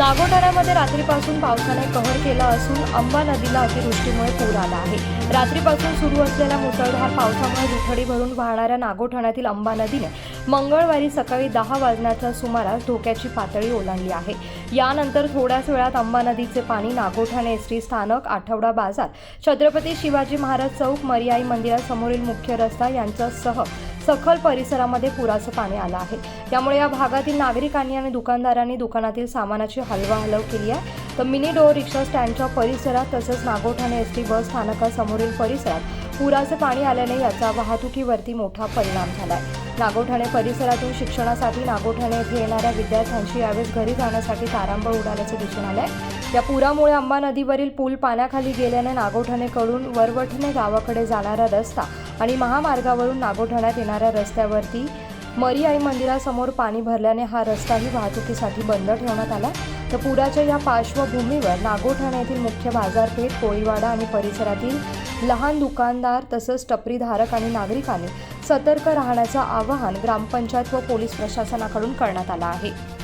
नागोठाण्यामध्ये रात्रीपासून पावसाने कहर केला असून अंबा नदीला अतिवृष्टीमुळे पूर आला आहे. रात्रीपासून सुरू असलेल्या मुसळधार पावसामुळे दुथडी भरून वाहणाऱ्या नागोठाण्यातील अंबा नदीने मंगळवारी सकाळी दहा वाजण्याच्या सुमारास धोक्याची पातळी ओलांडली आहे. यानंतर थोड्याच वेळात अंबा नदीचे पाणी नागोठाणे एस टी स्थानक आठवडा बाजार छत्रपती शिवाजी महाराज चौक मरियाई मंदिरासमोरील मुख्य रस्ता यांच्यासह सखल परिसरामध्ये पुराचं पाणी आलं आहे. त्यामुळे या भागातील नागरिकांनी आणि दुकानदारांनी दुकानातील सामानाची हलवाहलव केली आहे. तर मिनी डोअर रिक्षा स्टँडच्या परिसरात तसंच नागोठाणे एस टी बस स्थानकासमोरील परिसरात पुराचं पाणी आल्याने याचा वाहतुकीवरती मोठा परिणाम झाला आहे नागोठाणे परिसरातून शिक्षणासाठी नागोठाणे येथे येणाऱ्या विद्यार्थ्यांची यावेळेस घरी जाण्यासाठी तारांबळ उडाल्याचं दिसून आलं आहे या पुरामुळे अंबा नदीवरील पूल पाण्याखाली गेल्याने नागोठाणेकडून वरवठणे गावाकडे जाणारा रस्ता आणि महामार्गावरून नागोठाण्यात येणाऱ्या रस्त्यावरती मरियाई मंदिरासमोर पाणी भरल्याने हा रस्ताही वाहतुकीसाठी बंद ठेवण्यात आला. तर पुराच्या या पार्श्वभूमीवर नागोठाणे येथील मुख्य बाजारपेठ कोळीवाडा आणि परिसरातील लहान दुकानदार तसंच टपरीधारक आणि नागरिकांनी सतर्क राहण्याचं आवाहन ग्रामपंचायत व पोलीस प्रशासनाकडून करण्यात आलं आहे.